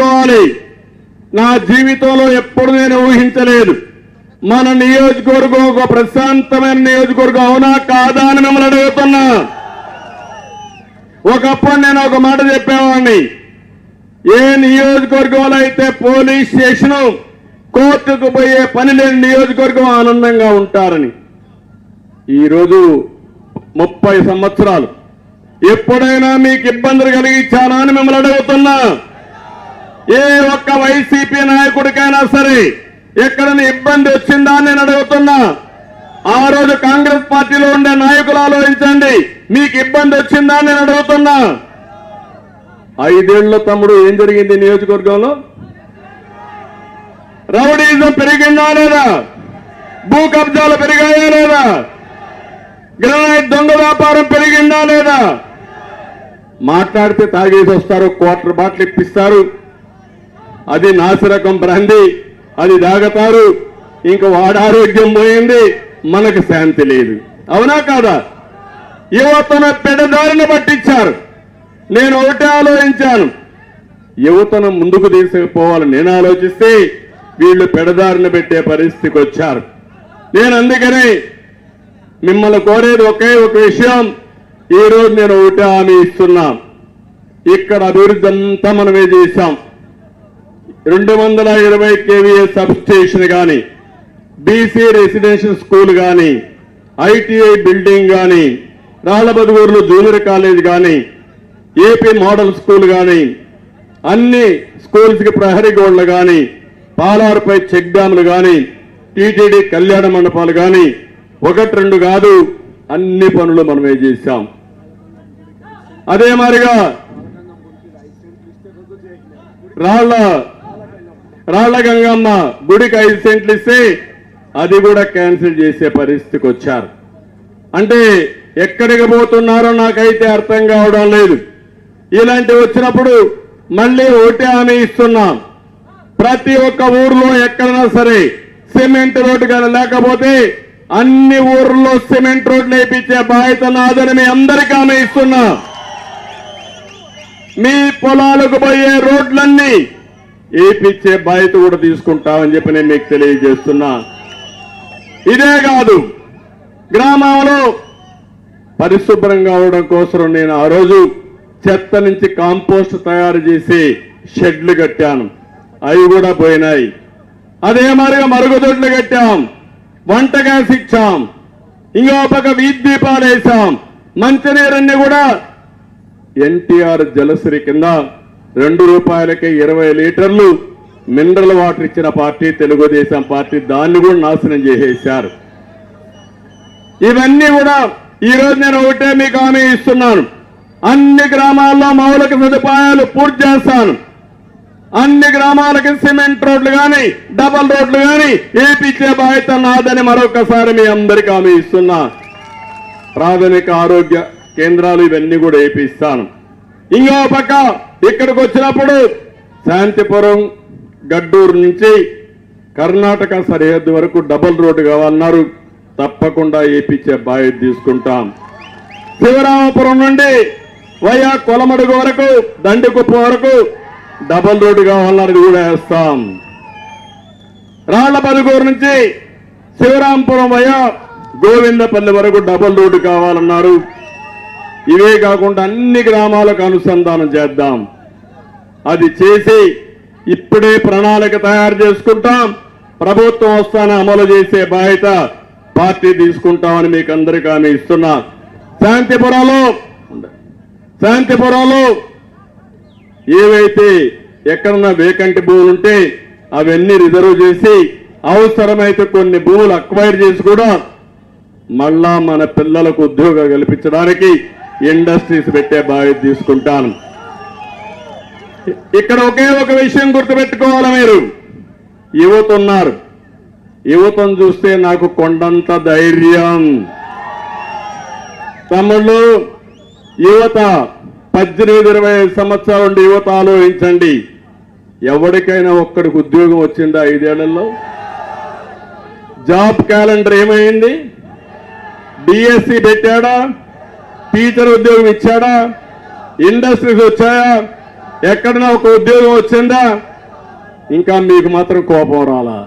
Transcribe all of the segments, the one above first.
పెట్టుకోవాలి నా జీవితంలో ఎప్పుడు నేను ఊహించలేదు. మన నియోజకవర్గం ఒక ప్రశాంతమైన నియోజకవర్గం అవునా కాదా అని మిమ్మల్ని అడుగుతున్నా. ఒకప్పుడు నేను ఒక మాట చెప్పేవాడిని. ఏ నియోజకవర్గంలో అయితే పోలీస్ స్టేషన్ కోర్టుకు పోయే పని లేని నియోజకవర్గం ఆనందంగా ఉంటారని. ఈరోజు ముప్పై సంవత్సరాలు. ఎప్పుడైనా మీకు ఇబ్బందులు కలిగించానా అని మిమ్మల్ని అడుగుతున్నా. ఏ ఒక్క వైసీపీ నాయకుడికైనా సరే ఎక్కడైనా ఇబ్బంది వచ్చిందా నేను అడుగుతున్నా. ఆ రోజు కాంగ్రెస్ పార్టీలో ఉండే నాయకులు ఆలోచించండి. మీకు ఇబ్బంది వచ్చిందా నేను అడుగుతున్నా. ఐదేళ్ళ తమ్ముడు ఏం జరిగింది నియోజకవర్గంలో? రౌడీజం పెరిగిందా లేదా? భూ కబ్జాలు పెరిగాయా లేదా? గ్రనైట్ దొంగ వ్యాపారం పెరిగిందా లేదా? మాట్లాడితే తాగేసి వస్తారు క్వార్టర్ బాటిల్ ఇప్పిస్తారు. అది నాసిరకం బ్రాంది అది దాగతారు. ఇంక వాడ ఆరోగ్యం పోయింది మనకు శాంతి లేదు. అవునా కాదా? యువతను పెడదారిని పట్టించారు. నేను ఒకటే ఆలోచించాను. యువతను ముందుకు తీసుకుపోవాలని నేను ఆలోచిస్తే వీళ్ళు పెడదారిని పెట్టే పరిస్థితికి వచ్చారు. నేను అందుకనే మిమ్మల్ని కోరేది ఒకే ఒక విషయం. ఈ రోజు నేను ఒకటే హామీ ఇస్తున్నా. ఇక్కడ అభివృద్ధి అంతా మనమే చేశాం. రెండు వందల ఇరవై కేవీఏ సబ్ స్టేషన్ కానీ బీసీ రెసిడెన్షియల్ స్కూల్ కానీ ఐటీఐ బిల్డింగ్ కానీ రాళ్ళబదుగూరులో జూనియర్ కాలేజ్ కానీ ఏపీ మోడల్ స్కూల్ కానీ అన్ని స్కూల్స్కి ప్రహరీ గోడలు కానీ పాలారుపై చెక్ డ్యాములు కానీ టీటీడీ కళ్యాణ మండపాలు కానీ ఒకటి రెండు కాదు అన్ని పనులు మనమే చేశాం. అదే మాదిరిగా రాళ్ళ రాళ్ళ గంగమ్మ గుడికి ఐదు సెంట్లు ఇస్తే అది కూడా క్యాన్సిల్ చేసే పరిస్థితికి వచ్చారు. అంటే ఎక్కడికి పోతున్నారో నాకైతే అర్థం కావడం లేదు. ఇలాంటి వచ్చినప్పుడు మళ్ళీ ఒకటే హామీ ఇస్తున్నాం. ప్రతి ఒక్క ఊర్లో ఎక్కడైనా సరే సిమెంట్ రోడ్డు కానీ లేకపోతే అన్ని ఊర్లో సిమెంట్ రోడ్లు వేయించే బాధ్యత నాదని మీ అందరికీ హామీ ఇస్తున్నా. మీ పొలాలకు పోయే రోడ్లన్నీ ఏపిచ్చే బాధ్యత కూడా తీసుకుంటామని చెప్పి నేను మీకు తెలియజేస్తున్నా. ఇదే కాదు గ్రామంలో పరిశుభ్రంగా అవడం కోసం నేను ఆ రోజు చెత్త నుంచి కాంపోస్ట్ తయారు చేసి షెడ్లు కట్టాను. అవి కూడా పోయినాయి. అదే మరిగా మరుగుదొడ్లు కట్టాం. వంట గ్యాస్ ఇచ్చాం. ఇంకో పక్క వీధి దీపాలు వేసాం. మంచినీరన్నీ కూడా ఎన్టీఆర్ జలశ్రీ కింద రెండు రూపాయలకి ఇరవై లీటర్లు మినరల్ వాటర్ ఇచ్చిన పార్టీ తెలుగుదేశం పార్టీ దాన్ని కూడా నాశనం చేసేశారు. ఇవన్నీ కూడా ఈ నేను ఒకటే మీకు హామీ ఇస్తున్నాను. అన్ని గ్రామాల్లో మౌలిక సదుపాయాలు పూర్తి చేస్తాను. అన్ని గ్రామాలకి సిమెంట్ రోడ్లు కానీ డబల్ రోడ్లు కానీ ఏపిచ్చే బాధ్యత నాదని మరొకసారి మీ అందరికీ హామీ ఇస్తున్నా. ప్రాథమిక ఆరోగ్య కేంద్రాలు ఇవన్నీ కూడా వేపిస్తాను ఇంకో పక్క ఇక్కడికి వచ్చినప్పుడు శాంతిపురం గడ్డూరు నుంచి కర్ణాటక సరిహద్దు వరకు డబుల్ రోడ్డు కావాలన్నారు. తప్పకుండా ఏపీచే బాధ్యత తీసుకుంటాం. శివరామపురం నుండి వయా కొలమడుగు వరకు దండికుప్ప వరకు డబుల్ రోడ్డు కావాలన్నది కూడా వేస్తాం. రాళ్ళ పలుగూరు నుంచి శివరాంపురం వయ గోవిందపల్లి వరకు డబుల్ రోడ్డు కావాలన్నారు. ఇవే కాకుండా అన్ని గ్రామాలకు అనుసంధానం చేద్దాం. అది చేసి ఇప్పుడే ప్రణాళిక తయారు చేసుకుంటాం. ప్రభుత్వం వస్తాను అమలు చేసే బాధ్యత పార్టీ తీసుకుంటామని మీకు అందరికీ ఆమె ఇస్తున్నా. శాంతిపురంలో శాంతిపురంలో ఏవైతే ఎక్కడన్నా వేకంటి భూములు ఉంటే అవన్నీ రిజర్వ్ చేసి అవసరమైతే కొన్ని భూములు అక్వైర్ చేసి కూడా మళ్ళా మన పిల్లలకు ఉద్యోగం కల్పించడానికి ఇండస్ట్రీస్ పెట్టే బాధ్యత తీసుకుంటాను. ఇక్కడ ఒకే ఒక విషయం గుర్తుపెట్టుకోవాలి మీరు. యువత ఉన్నారు యువతను చూస్తే నాకు కొండంత ధైర్యం. తమ్ముళ్ళు యువత పద్దెనిమిది ఇరవై ఐదు సంవత్సరాల నుండి యువత ఆలోచించండి. ఎవరికైనా ఒక్కడికి ఉద్యోగం వచ్చిందా ఐదేళ్ళలో? జాబ్ క్యాలెండర్ ఏమైంది? డిఎస్సి పెట్టాడా? టీచర్ ఉద్యోగం ఇచ్చాడా? ఇండస్ట్రీస్ వచ్చాయా? ఎక్కడన్నా ఒక ఉద్యోగం వచ్చిందా? ఇంకా మీకు మాత్రం కోపం రాలా.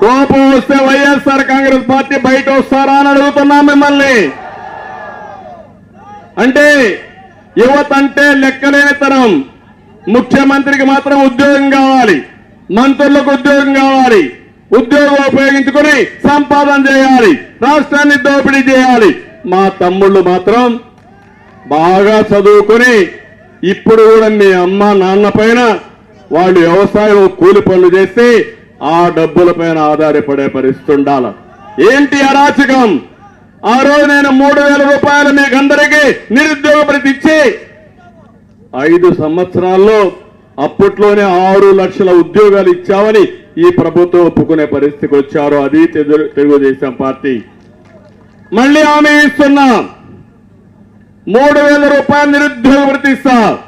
కోపం వస్తే వైఎస్ఆర్ కాంగ్రెస్ పార్టీ బయట వస్తారా అని అడుగుతున్నాం మిమ్మల్ని. అంటే యువత అంటే లెక్కలేని తరం ముఖ్యమంత్రికి మాత్రం ఉద్యోగం కావాలి. మంత్రులకు ఉద్యోగం కావాలి. ఉద్యోగం ఉపయోగించుకుని సంపాదన చేయాలి. రాష్ట్రాన్ని దోపిడీ చేయాలి. మా తమ్ముళ్ళు మాత్రం బాగా చదువుకుని ఇప్పుడు కూడా మీ అమ్మ నాన్న పైన వాళ్ళు వ్యవసాయం కూలి పనులు చేసి ఆ డబ్బుల పైన ఆధారపడే పరిస్థితి ఉండాలి. ఏంటి అరాచకం? ఆ రోజు నేను మూడు వేల రూపాయలు మీకు అందరికీ నిరుద్యోగ ప్రతి ఇచ్చి ఐదు సంవత్సరాల్లో అప్పట్లోనే ఆరు లక్షల ఉద్యోగాలు ఇచ్చామని ఈ ప్రభుత్వం ఒప్పుకునే పరిస్థితికి వచ్చారు. అది తెలుగుదేశం పార్టీ. మళ్ళీ ఆమె ఇస్తున్నా. మూడు వేల రూపాయలు నిరుద్యోగ వృత్తి ఇస్తా.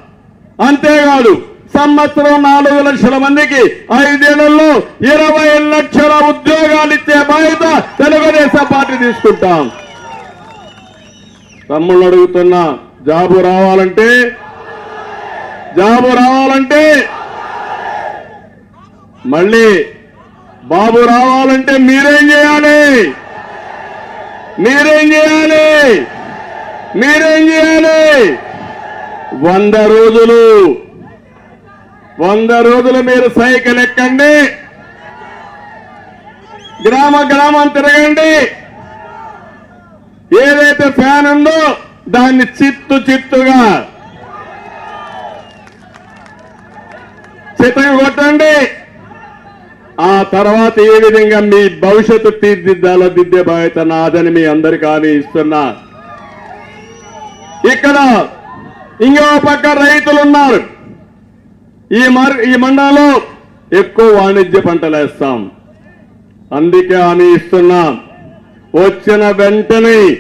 అంతేకాదు సంవత్సరం నాలుగు లక్షల మందికి ఐదేళ్ళలో ఇరవై లక్షల ఉద్యోగాలు ఇచ్చే బాధ్యత తెలుగుదేశం పార్టీ తీసుకుంటాం. తమ్ముళ్ళు అడుగుతున్నా జాబు రావాలంటే? జాబు రావాలంటే? మళ్ళీ బాబు రావాలంటే మీరేం చేయాలి? మీరేం చేయాలి? మీరేం చేయాలి? వంద రోజులు. వంద రోజులు మీరు సైకిల్ ఎక్కండి. గ్రామ గ్రామం తిరగండి. ఏదైతే ఫ్యాన్ ఉందో దాన్ని చిత్తు చిత్తుగా చిత్తగా కొట్టండి. ఆ తర్వాత ఏ విధంగా మీ భవిష్యత్తు తీర్చిదిద్దాలో దిద్దే బాధ్యత నాదని మీ అందరికీ హామీ ఇస్తున్నా. ఇక్కడ ఇంకో పక్క రైతులు ఉన్నారు. ఈ మర్ ఈ మండలంలో ఎక్కువ వాణిజ్య పంటలు వేస్తాం. అందుకే హామీ ఇస్తున్నాం. వచ్చిన వెంటనే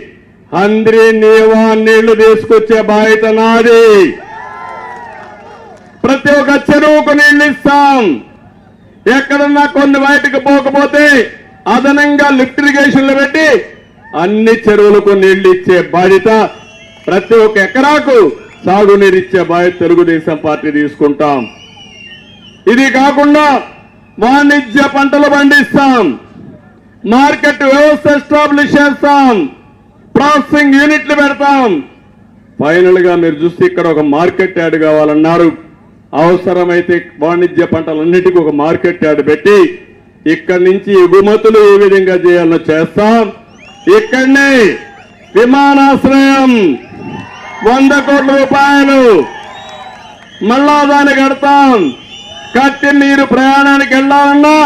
అందరి నీవా నీళ్ళు తీసుకొచ్చే బాధ్యత నాది. ప్రతి ఒక్క చెరువుకు నీళ్ళు ఇస్తాం. ఎక్కడన్నా కొన్ని బయటకు పోకపోతే అదనంగా లిఫ్ట్ ఇరిగేషన్లు పెట్టి అన్ని చెరువులకు నీళ్ళు ఇచ్చే బాధ్యత ప్రతి ఒక్క ఎకరాకు సాగునీరు ఇచ్చే బాధ్యత తెలుగుదేశం పార్టీ తీసుకుంటాం. ఇది కాకుండా వాణిజ్య పంటలు పండిస్తాం. మార్కెట్ వ్యవస్థ ఎస్టాబ్లిష్ చేస్తాం. ప్రాసెసింగ్ యూనిట్లు పెడతాం. ఫైనల్గా మీరు చూస్తే ఇక్కడ ఒక మార్కెట్ యార్డ్ కావాలన్నారు. అవసరమైతే వాణిజ్య పంటలన్నిటికీ ఒక మార్కెట్ యార్డ్ పెట్టి ఇక్కడి నుంచి ఎగుమతులు ఏ విధంగా చేయాలో చేస్తాం. ఇక్కడనే విమానాశ్రయం వంద కోట్ల రూపాయలు మళ్ళా దాన్ని కడతాం. కట్టి మీరు ప్రయాణానికి వెళ్ళాలన్నా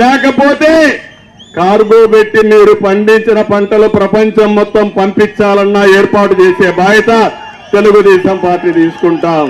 లేకపోతే కార్గో పెట్టి మీరు పండించిన పంటలు ప్రపంచం మొత్తం పంపించాలన్నా ఏర్పాటు చేసే బాధ్యత తెలుగుదేశం పార్టీ తీసుకుంటాం.